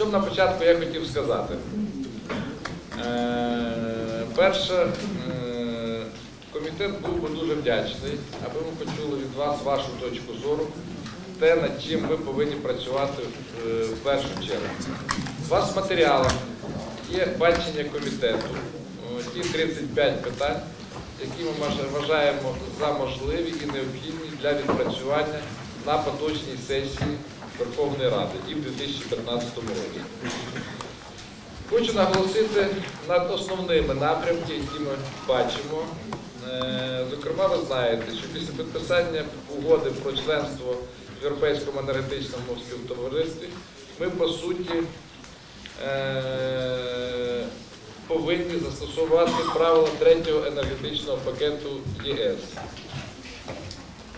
Що б на початку я хотів сказати? Е, Перше, е, комітет був би дуже вдячний, аби ми почули від вас вашу точку зору, те, над чим ви повинні працювати е, в першу чергу. У вас в є бачення комітету, ті 35 питань, які ми вважаємо за можливі і необхідні для відпрацювання на поточній сесії Верховної Ради і в 2015 році. Хочу наголосити над основними напрямки, які ми бачимо. Е, Зокрема, ви знаєте, що після підписання угоди про членство в Європейському енергетичному співтоваристві ми по суті е, повинні застосувати правила третього енергетичного пакету ЄС.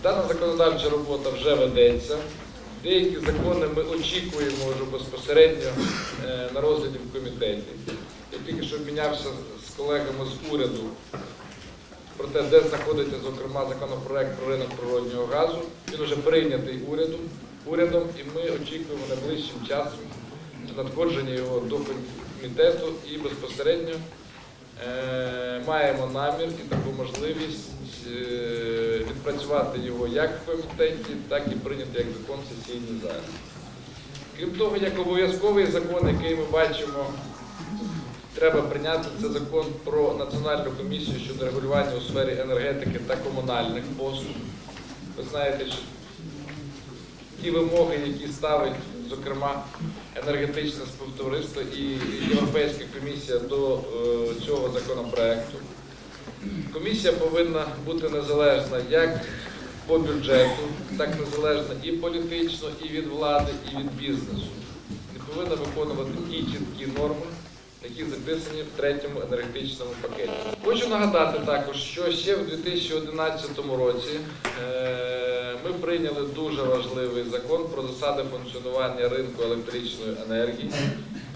Дана законодавча робота вже ведеться. Деякі закони ми очікуємо вже безпосередньо е, на розгляді в комітеті. Я тільки що обмінявся з колегами з уряду про те, де знаходиться, зокрема, законопроект про ринок природнього газу. Він вже прийнятий урядом, урядом і ми очікуємо найближчим часом надходження його до комітету і безпосередньо Е, маємо намір і таку можливість е, відпрацювати його як в комітеті, так і прийняти як закон в залі. Крім того, як обов'язковий закон, який ми бачимо, треба прийняти, це закон про Національну комісію щодо регулювання у сфері енергетики та комунальних послуг. Ви знаєте, що ті вимоги, які ставить, зокрема, енергетичне співтовариство і Європейська комісія до е, цього законопроекту. Комісія повинна бути незалежна як по бюджету, так незалежна і політично, і від влади, і від бізнесу. І повинна виконувати ті чіткі норми, які записані в третьому енергетичному пакеті. Хочу нагадати також, що ще в 2011 році е, ми прийняли дуже важливий закон про засади функціонування ринку електричної енергії,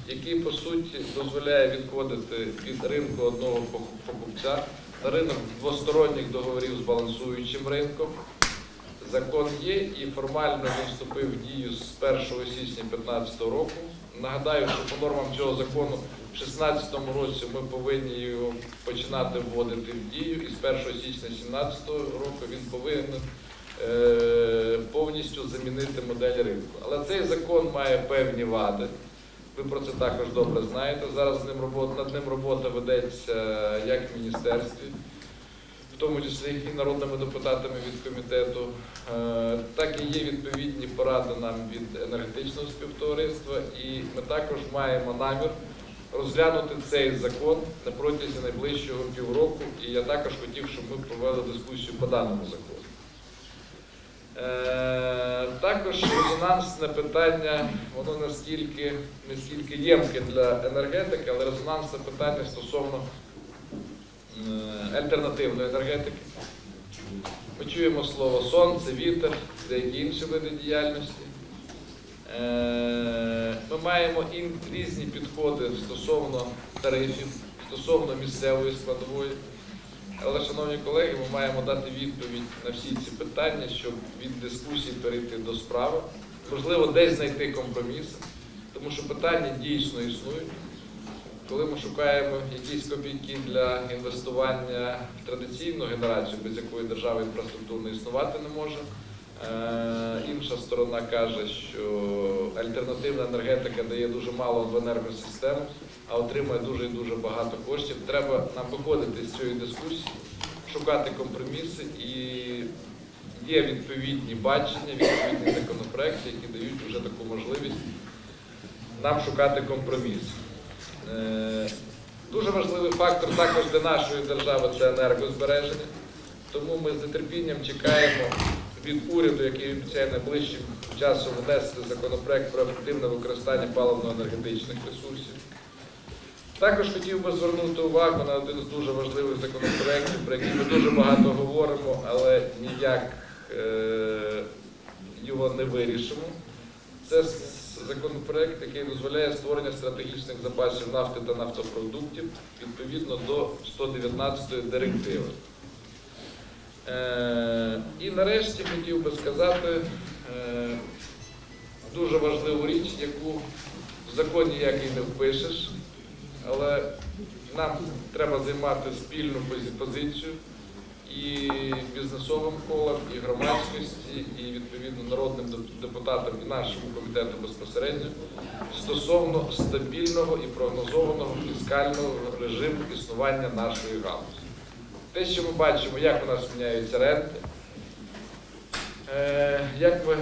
який по суті дозволяє відходити від ринку одного покупця на ринок двосторонніх договорів з балансуючим ринком. Закон є і формально він вступив в дію з 1 січня 2015 року. Нагадаю, що по нормам цього закону в 2016 році ми повинні його починати вводити в дію, і з 1 січня 2017 року він повинен е, повністю замінити модель ринку. Але цей закон має певні вади. Ви про це також добре знаєте. Зараз ним робота, над ним робота ведеться як в міністерстві, в тому числі і народними депутатами від комітету. Е, Так і є відповідні поради нам від енергетичного співтовариства, і ми також маємо намір розглянути цей закон на протязі найближчого півроку. І я також хотів, щоб ми провели дискусію по даному закону. Е, Також резонансне питання, воно настільки, не стільки ємке для енергетики, але резонансне питання стосовно е, альтернативної енергетики. Ми чуємо слово сонце, вітер, деякі інші види діяльності. Е, Ми маємо різні підходи стосовно тарифів, стосовно місцевої складової. Але, шановні колеги, ми маємо дати відповідь на всі ці питання, щоб від дискусії перейти до справи. Можливо, десь знайти компроміс, тому що питання дійсно існують. Коли ми шукаємо якісь копійки для інвестування в традиційну генерацію, без якої держава інфраструктурно існувати не може. Е, Інша сторона каже, що альтернативна енергетика дає дуже мало в енергосистему, а отримує дуже і дуже багато коштів. Треба нам виходити з цієї дискусії, шукати компроміси і є відповідні бачення, відповідні законопроекти, які дають вже таку можливість нам шукати компроміс. Е, Дуже важливий фактор також для нашої держави це енергозбереження. Тому ми з нетерпінням чекаємо від уряду, який обіцяє найближчим часом внести законопроект про ефективне використання паливно-енергетичних ресурсів. Також хотів би звернути увагу на один з дуже важливих законопроєктів, про який ми дуже багато говоримо, але ніяк е, його не вирішимо. Це законопроект, який дозволяє створення стратегічних запасів нафти та нафтопродуктів відповідно до 119 директиви. Е, І нарешті хотів би сказати е, дуже важливу річ, яку закон ніякий не впишеш, але нам треба займати спільну позицію і бізнесовим колам, і громадськості, і відповідно народним депутатам і нашому комітету безпосередньо стосовно стабільного і прогнозованого фіскального режиму існування нашої галузі. Те, що ми бачимо, як у нас міняються ренти, е, як ми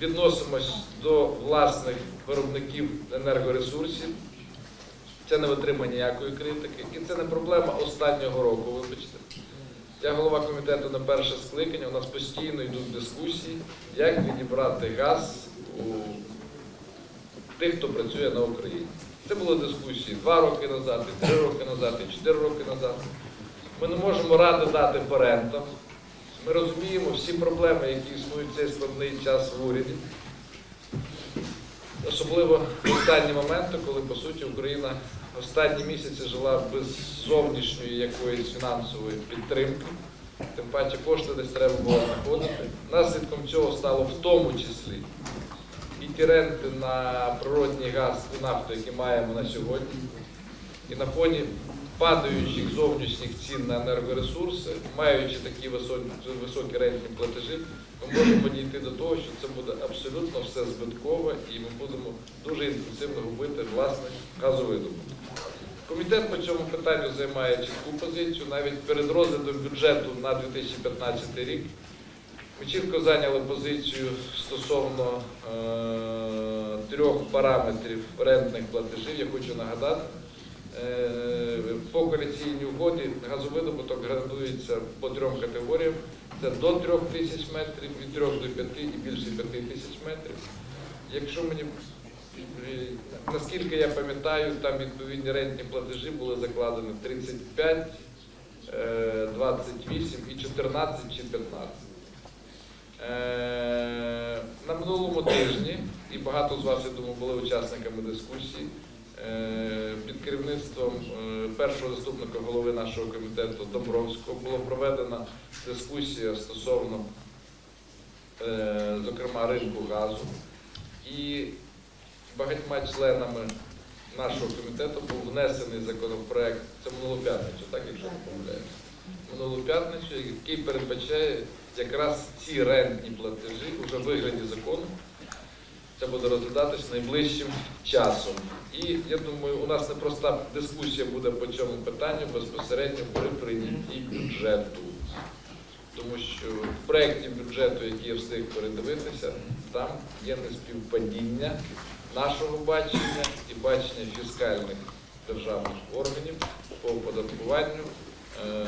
відносимось до власних виробників енергоресурсів, це не витримує ніякої критики. І це не проблема останнього року, вибачте. Я голова комітету на перше скликання, у нас постійно йдуть дискусії, як відібрати газ у тих, хто працює на Україні. Це були дискусії два роки назад, і три роки назад, і чотири роки назад. Ми не можемо ради дати по. Ми розуміємо всі проблеми, які існують в цей складний час в уряді. Особливо в останні моменти, коли по суті Україна останні місяці жила без зовнішньої якоїсь фінансової підтримки. Тим паче кошти десь треба було знаходити. Наслідком цього стало в тому числі і ті ренти на природній газ і нафту, які маємо на сьогодні. І на фоні падаючих зовнішніх цін на енергоресурси, маючи такі високі, високі рентні платежі, ми можемо дійти до того, що це буде абсолютно все збиткове і ми будемо дуже інтенсивно губити власне газовидобуток. Комітет по цьому питанню займає чітку позицію. Навіть перед розглядом бюджету на 2015 рік ми чітко зайняли позицію стосовно е, трьох параметрів рентних платежів. Я хочу нагадати, по коаліційній угоді газовидобуток гарантується по трьом категоріям. Це до 3 тисяч метрів, від 3 до 5 і більше 5 тисяч метрів. Якщо мені е, наскільки я пам'ятаю, там відповідні рентні платежі були закладені 35, е, 28 і 14 чи 15. Е, На минулому тижні, і багато з вас, я думаю, були учасниками дискусії, е, під керівництвом е, першого заступника голови нашого комітету Домбровського було проведена дискусія стосовно, е, зокрема, ринку газу. І багатьма членами нашого комітету був внесений законопроект, це минулу п'ятницю, так, якщо не помиляюся, минулу п'ятницю, який передбачає якраз ці рентні платежі вже вигляді закону. Це буде розглядатись найближчим часом. І я думаю, у нас непроста дискусія буде по цьому питанню безпосередньо при прийнятті бюджету. Тому що в проєкті бюджету, який я встиг передивитися, там є неспівпадіння нашого бачення і бачення фіскальних державних органів по оподаткуванню е,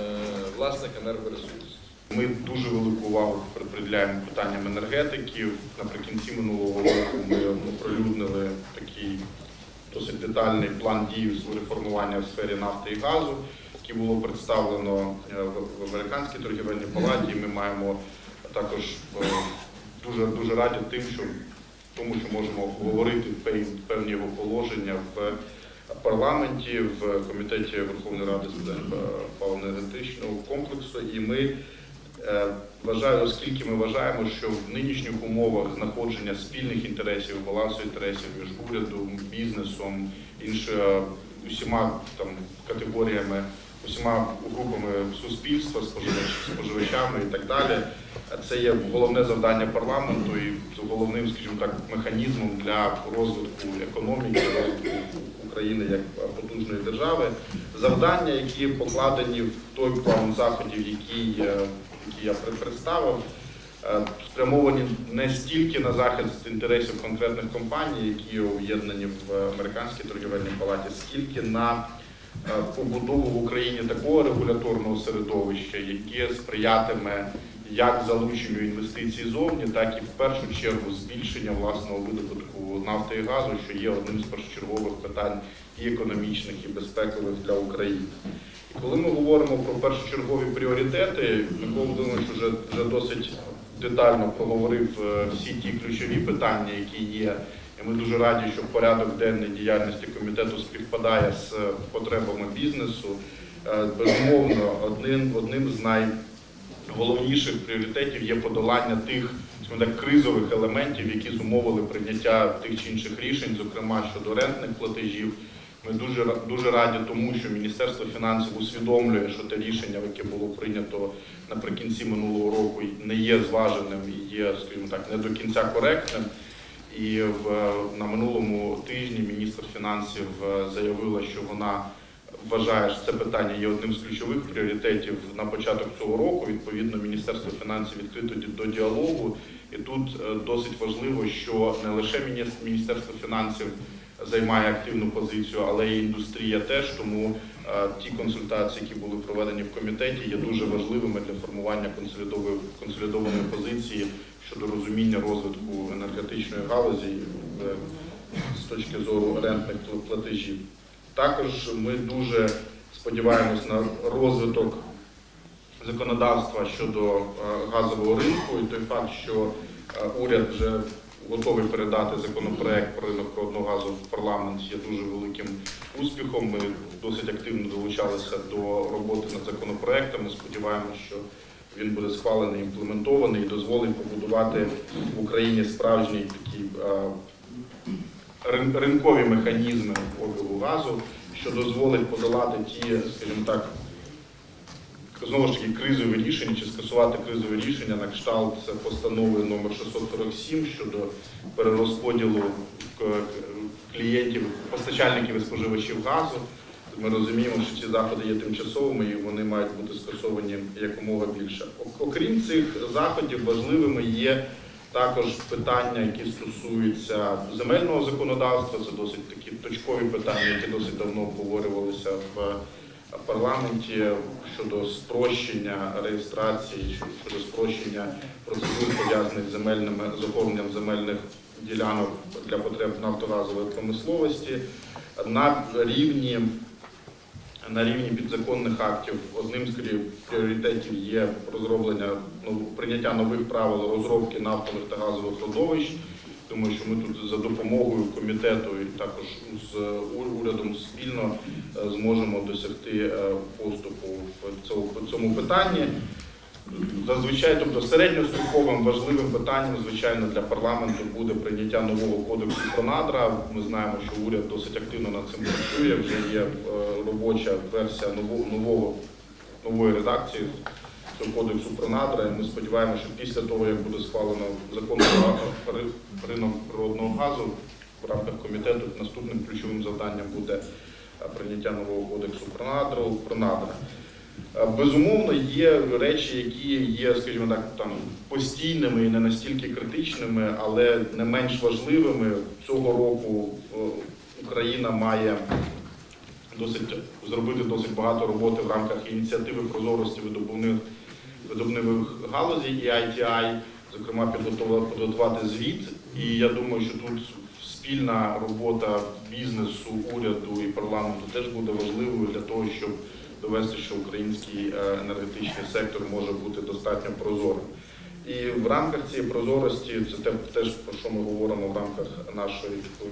власних енергоресурсів. Ми дуже велику увагу приділяємо питанням енергетики. Наприкінці минулого року ми оприлюднили такий досить детальний план дій з реформування в сфері нафти і газу, який було представлено е, в американській торгівельній палаті. Ми маємо також е, дуже дуже раді тим, що тому, що можемо обговорити певні- його положення в парламенті, в комітеті Верховної Ради з питань е, паливно-енергетичного комплексу. І ми Вважаю, оскільки ми вважаємо, що в нинішніх умовах знаходження спільних інтересів, балансу інтересів між урядом, бізнесом, іншими усіма там категоріями, усіма групами суспільства, споживач- споживачами і так далі, е, це є головне завдання парламенту і головним, скажімо так, механізмом для розвитку економіки, розвитку України як потужної держави. Завдання, які покладені в той план заходів, який е, які я представив, е, спрямовані не стільки на захист інтересів конкретних компаній, які об'єднані в американській торгівельній палаті, скільки на е, побудову в Україні такого регуляторного середовища, яке сприятиме як залученню інвестицій зовні, так і в першу чергу збільшення власного видобутку нафти і газу, що є одним з першочергових питань і економічних, і безпекових для України. Коли ми говоримо про першочергові пріоритети, Микола Володимирович вже, вже досить детально проговорив е, всі ті ключові питання, які є. І ми дуже раді, що порядок денний діяльності комітету співпадає з потребами бізнесу. Е, Безумовно, одним, одним з найголовніших пріоритетів є подолання тих, так, кризових елементів, які зумовили прийняття тих чи інших рішень, зокрема щодо рентних платежів. Ми дуже дуже раді тому, що Міністерство фінансів усвідомлює, що те рішення, яке було прийнято наприкінці минулого року, не є зваженим і є, скажімо так, не до кінця коректним. І в на минулому тижні міністр фінансів е, заявила, що вона вважає, що це питання є одним з ключових пріоритетів на початок цього року. Відповідно, Міністерство фінансів відкрито до діалогу. І тут е, досить важливо, що не лише мініс- Міністерство фінансів займає активну позицію, але й індустрія теж. Тому е, ті консультації, які були проведені в комітеті, є дуже важливими для формування консолідованої позиції щодо розуміння розвитку енергетичної галузі е, з точки зору рентних платежів. Також ми дуже сподіваємось на розвиток законодавства щодо е, газового ринку і той факт, що уряд вже готовий передати законопроект про ринок природного газу в парламент є дуже великим успіхом. Ми досить активно долучалися до роботи над законопроектами. Сподіваємося, що він буде схвалений, імплементований і дозволить побудувати в Україні справжній такий е, ринкові механізми обігу газу, що дозволить подолати ті, скажімо так, знову ж таки кризові рішення чи скасувати кризові рішення на кшталт постанови номер 647 щодо перерозподілу клієнтів, постачальників і споживачів газу. Ми розуміємо, що ці заходи є тимчасовими і вони мають бути скасовані якомога більше. Окрім цих заходів, важливими є також питання, які стосуються земельного законодавства. Це досить такі точкові питання, які досить давно обговорювалися в парламенті щодо спрощення реєстрації, щодо спрощення процедур пов'язаних з земельними з оформленням земельних ділянок для потреб нафтогазової промисловості на рівні на рівні підзаконних актів одним з пріоритетів є розроблення ну, прийняття нових правил розробки нафтових та газових родовищ. Думаю, що ми тут за допомогою комітету і також з урядом спільно е, зможемо досягти е, поступу в цьому, питанні. Зазвичай, тобто середньостроковим важливим питанням, звичайно, для парламенту буде прийняття нового кодексу про надра. Ми знаємо, що уряд досить активно над цим працює. Вже є е, робоча версія нового, нової редакції кодексу про надра. І ми сподіваємося, що після того, як буде схвалено закон про ринок природного газу в рамках комітету, наступним ключовим завданням буде е, прийняття нового кодексу про надру про надра. Е, Безумовно, є речі, які є, скажімо так, там постійними і не настільки критичними, але не менш важливими. Цього року е, Україна має досить зробити досить багато роботи в рамках ініціативи прозорості видобувних видобувних галузей і ITI, зокрема підготувати звіт. І я думаю, що тут спільна робота бізнесу, уряду і парламенту теж буде важливою для того, щоб довести, що український е, енергетичний сектор може бути достатньо прозорим. І в рамках цієї прозорості це те- теж про що ми говоримо в рамках нашої е,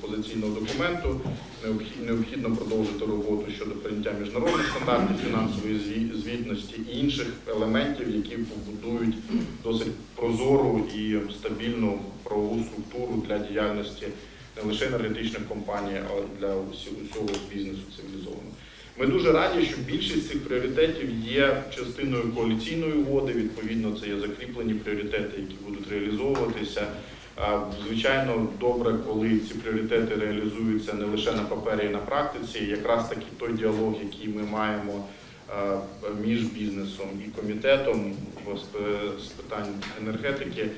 позиційного документу. Необхід- Необхідно продовжити роботу щодо прийняття міжнародних стандартів фінансової звітності і інших елементів, які побудують досить прозору і стабільну правову структуру для діяльності не лише енергетичних компаній, але й для усього бізнесу цивілізованого. Ми дуже раді, що більшість цих пріоритетів є частиною коаліційної угоди. Відповідно, це є закріплені пріоритети, які будуть реалізовуватися. Звичайно, добре, коли ці пріоритети реалізуються не лише на папері і на практиці. Якраз таки той діалог, який ми маємо між бізнесом і комітетом з- з питань енергетики,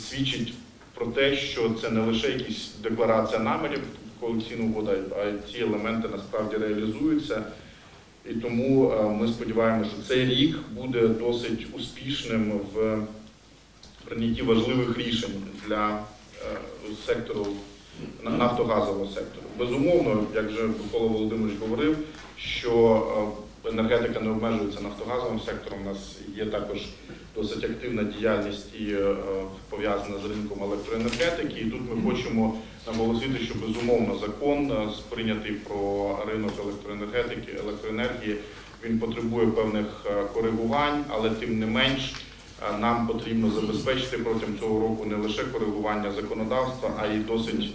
свідчить про те, що це не лише якісь декларація намірів коаліційна угоду, а ці елементи насправді реалізуються. І тому е, ми сподіваємося, що цей рік буде досить успішним в прийнятті важливих рішень для е, сектору на- нафтогазового сектору. Безумовно, як вже Микола Володимирович говорив, що е, енергетика не обмежується нафтогазовим сектором. У нас є також досить активна діяльність і е, пов'язана з ринком електроенергетики. І тут ми хочемо наголосити, що безумовно закон е, сприйнятий про ринок електроенергетики, електроенергії. Він потребує певних е, коригувань, але тим не менш нам потрібно забезпечити протягом цього року не лише коригування законодавства, а й досить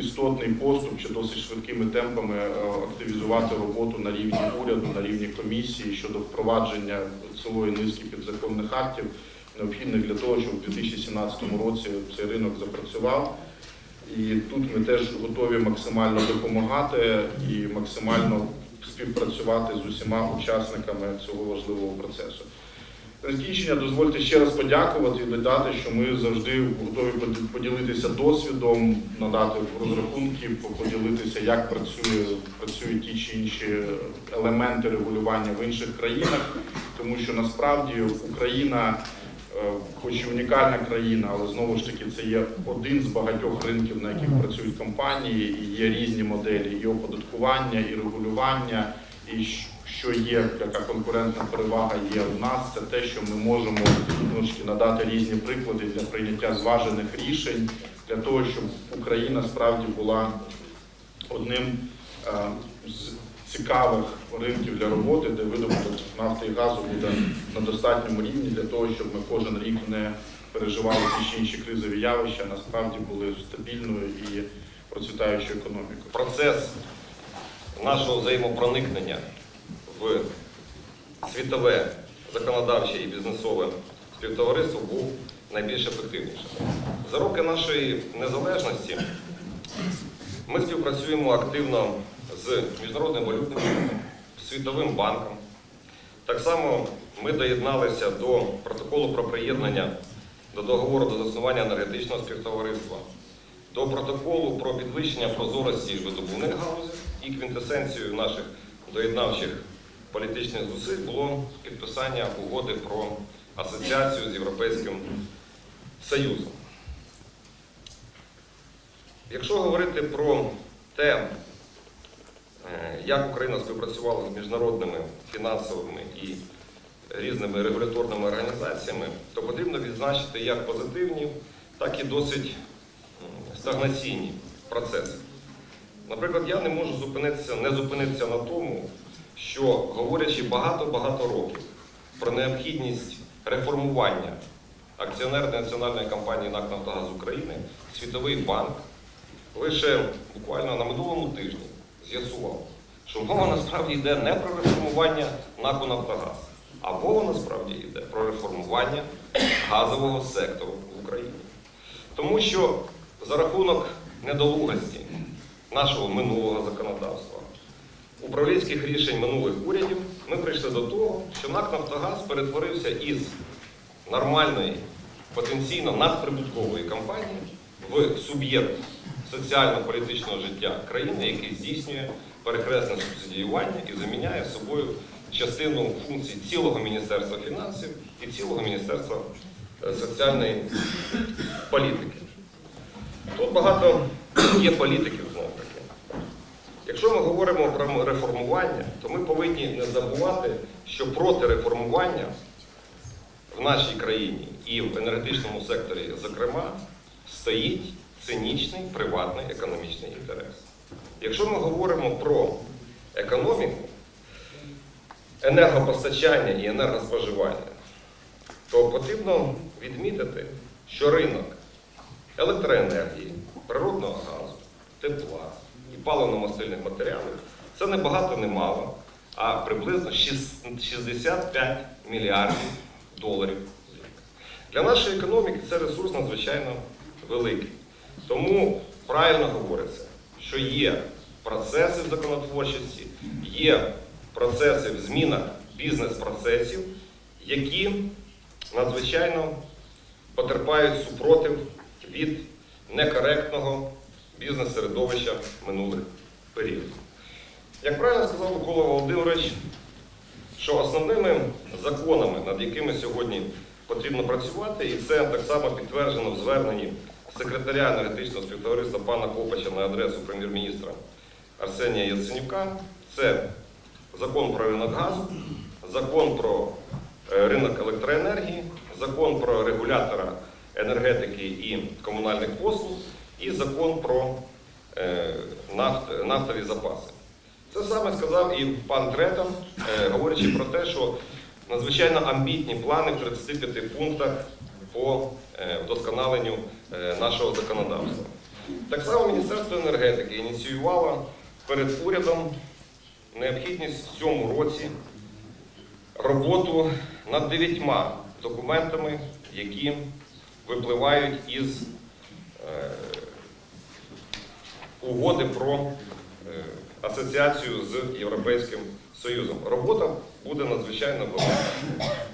істотний поступ чи досить швидкими темпами е, активізувати роботу на рівні уряду, на рівні комісії щодо впровадження цілої низки підзаконних актів, необхідних для того, щоб у 2017 році цей ринок запрацював. І тут ми теж готові максимально допомагати і максимально співпрацювати з усіма учасниками цього важливого процесу. На закінчення дозвольте ще раз подякувати і додати, що ми завжди готові поділитися досвідом, надати розрахунки, поділитися, як працює, працюють ті чи інші елементи регулювання в інших країнах, тому що насправді Україна, е, хоч і унікальна країна, але знову ж таки це є один з багатьох ринків, на яких працюють компанії, і є різні моделі і оподаткування, і регулювання, і що є, яка конкурентна перевага є в нас, це те, що ми можемо знову надати різні приклади для прийняття зважених рішень, для того, щоб Україна справді була одним е, з цікавих ринків для роботи, де видобуток нафти і газу буде на достатньому рівні для того, щоб ми кожен рік не переживали ті чи інші кризові явища, насправді були стабільною і процвітаючою економікою. процес нашого взаємопроникнення в світове законодавче і бізнесове співтовариство був найбільш ефективнішим. За роки нашої незалежності ми співпрацюємо активно з Міжнародним валютним Світовим банком. Так само ми доєдналися до протоколу про приєднання до договору до заснування енергетичного співтовариства, до протоколу про підвищення прозорості видобувних галузей і квінтесенцією наших доєднавчих політичних зусиль було підписання угоди про асоціацію з Європейським Союзом. Якщо говорити про те, е, як Україна співпрацювала з міжнародними фінансовими і різними регуляторними організаціями, то потрібно відзначити як позитивні, так і досить стагнаційні процеси. Наприклад, я не можу зупинитися, не зупинитися на тому, що говорячи багато-багато років про необхідність реформування акціонерної національної компанії НАК «Нафтогаз України», Світовий банк лише буквально на минулому тижні з'ясував, що мова насправді йде не про реформування НАКу «Нафтогаз», а мова насправді йде про реформування газового сектору в Україні. Тому що за рахунок недолугості нашого минулого законодавства, управлінських рішень минулих урядів, ми прийшли до того, що НАК «Нафтогаз» перетворився із нормальної, потенційно надприбуткової компанії в суб'єкт соціально-політичного життя країни, який здійснює перекресне субсидіювання і заміняє собою частину функцій цілого Міністерства фінансів і цілого Міністерства е, соціальної політики. Тут багато є політиків. Якщо ми говоримо про реформування, то ми повинні не забувати, що проти реформування в нашій країні і в енергетичному секторі, зокрема, стоїть цинічний приватний економічний інтерес. Якщо ми говоримо про економіку, енергопостачання і енергоспоживання, то потрібно відмітити, що ринок електроенергії, природного газу, тепла і паливно-мастильних матеріалів це не багато, не мало, а приблизно 65 мільярдів доларів. Для нашої економіки це ресурс надзвичайно великий. Тому правильно говориться, що є процеси в законотворчості, є процеси в змінах бізнес-процесів, які надзвичайно потерпають супротив від некоректного бізнес-середовища минулих періодів. Як правильно сказав Микола Володимирович, що основними законами, над якими сьогодні потрібно працювати, і це так само підтверджено в зверненні секретаря енергетичного співтовариства пана Копача на адресу прем'єр-міністра Арсенія Яценюка, це закон про ринок газу, закон про е, ринок електроенергії, закон про регулятора енергетики і комунальних послуг і закон про е, нафт- нафтові запаси. Це саме сказав і пан Третон, е, говорячи про те, що надзвичайно амбітні плани в 35 пунктах по е, вдосконаленню нашого законодавства. Так само Міністерство енергетики ініціювало перед урядом необхідність в цьому році роботу над дев'ятьма документами, які випливають із угоди про е, асоціацію з Європейським Союзом. Робота буде надзвичайно велика.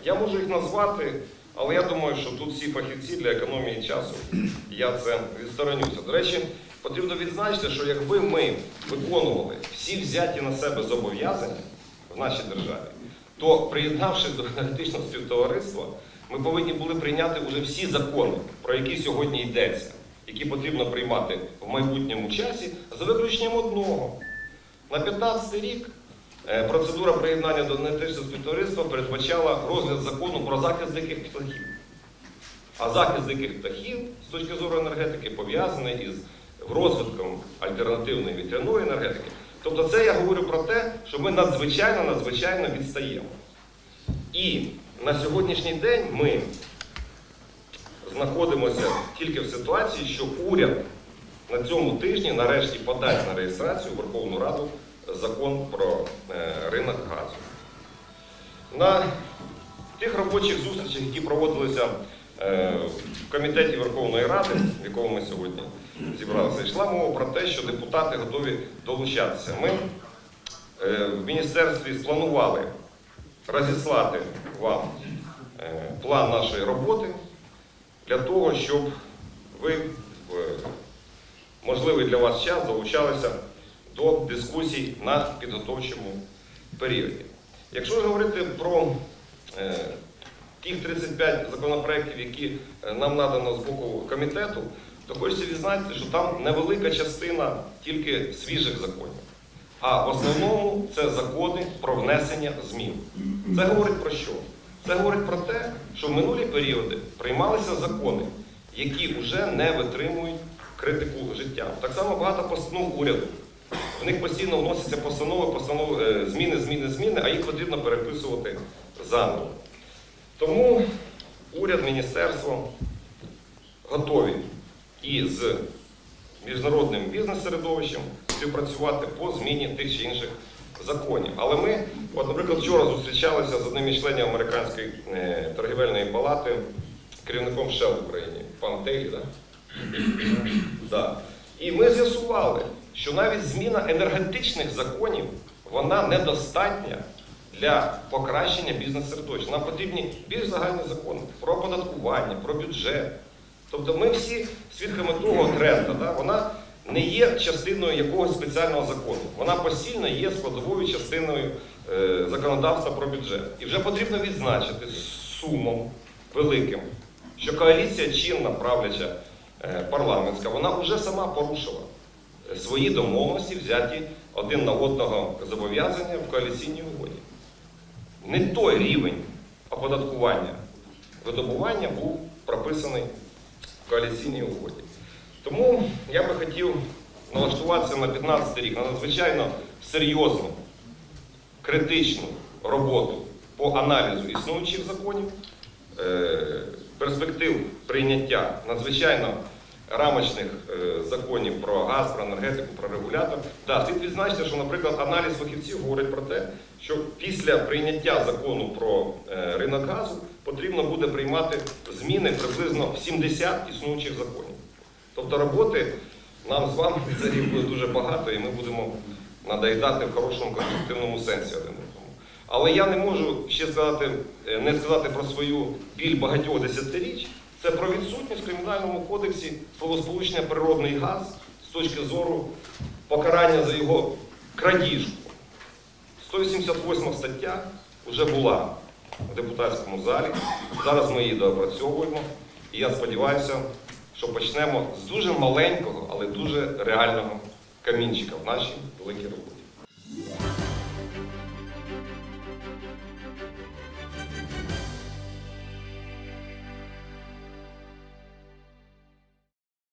Я можу їх назвати, але я думаю, що тут всі фахівці для економії часу. Я це відсторонюся. До речі, потрібно відзначити, що якби ми виконували всі взяті на себе зобов'язання в нашій державі, то приєднавшись до енергетичного співтовариства, ми повинні були прийняти вже всі закони, про які сьогодні йдеться, які потрібно приймати в майбутньому часі, за виключенням одного. На 15 рік е, процедура приєднання до енергетичного співтовариства передбачала розгляд закону про захист диких птахів. А захист диких птахів з точки зору енергетики пов'язаний із розвитком альтернативної вітряної енергетики. Тобто це я говорю про те, що ми надзвичайно надзвичайно відстаємо. І на сьогоднішній день ми знаходимося тільки в ситуації, що уряд на цьому тижні нарешті подасть на реєстрацію Верховну Раду закон про е, ринок газу. На тих робочих зустрічах, які проводилися е, в комітеті Верховної Ради, в якому ми сьогодні зібралися, йшла мова про те, що депутати готові долучатися. Ми е, в міністерстві спланували розіслати вам план нашої роботи для того, щоб ви в можливий для вас час долучалися до дискусій на підготовчому періоді. Якщо говорити про е, тих 35 законопроєктів, які е, нам надано з боку комітету, то хочеться відзначити, що там невелика частина тільки свіжих законів. А в основному це закони про внесення змін. Це говорить про що? Це говорить про те, що в минулі періоди приймалися закони, які вже не витримують критику життя. Так само багато постанов уряду. В них постійно вносяться постанови, постанови, е, зміни, зміни, зміни, а їх потрібно переписувати заново. Тому уряд, міністерство готові і з міжнародним бізнес-середовищем співпрацювати по зміні тих чи інших законів. Але ми, от, наприклад, вчора зустрічалися з одним із членів американської е, торгівельної палати, керівником Shell в Україні, пан Тейлі, да? Да. І ми з'ясували, що навіть зміна енергетичних законів вона недостатня для покращення бізнес-середовища. Нам потрібні більш загальні закони про оподаткування, про бюджет. Тобто ми всі свідками того тренду, да? вона не є частиною якогось спеціального закону. Вона постійно є складовою частиною е, законодавства про бюджет. І вже потрібно відзначити з сумом великим, що коаліція чинна правляча е, парламентська, вона вже сама порушила е, свої домовленості, взяті один на одного зобов'язання в коаліційній угоді. Не той рівень оподаткування видобування був прописаний в коаліційній угоді. Тому я би хотів налаштуватися на 15 рік на надзвичайно серйозну, критичну роботу по аналізу існуючих законів, е, перспектив прийняття надзвичайно рамочних е, законів про газ, про енергетику, про регулятор. Да, слід відзначити, що, наприклад, аналіз фахівців говорить про те, що після прийняття закону про е, ринок газу потрібно буде приймати зміни приблизно в 70 існуючих законів. Тобто роботи нам з вами рік буде дуже багато, і ми будемо надоїдати в хорошому конструктивному сенсі один одному. Але я не можу ще сказати, е, не сказати про свою біль багатьох десятиріч. Це про відсутність в кримінальному кодексі словосполучення природний газ з точки зору покарання за його крадіжку. 188 стаття вже була в депутатському залі. Зараз ми її доопрацьовуємо. І я сподіваюся, що почнемо з дуже маленького, але дуже реального камінчика в нашій великій роботі.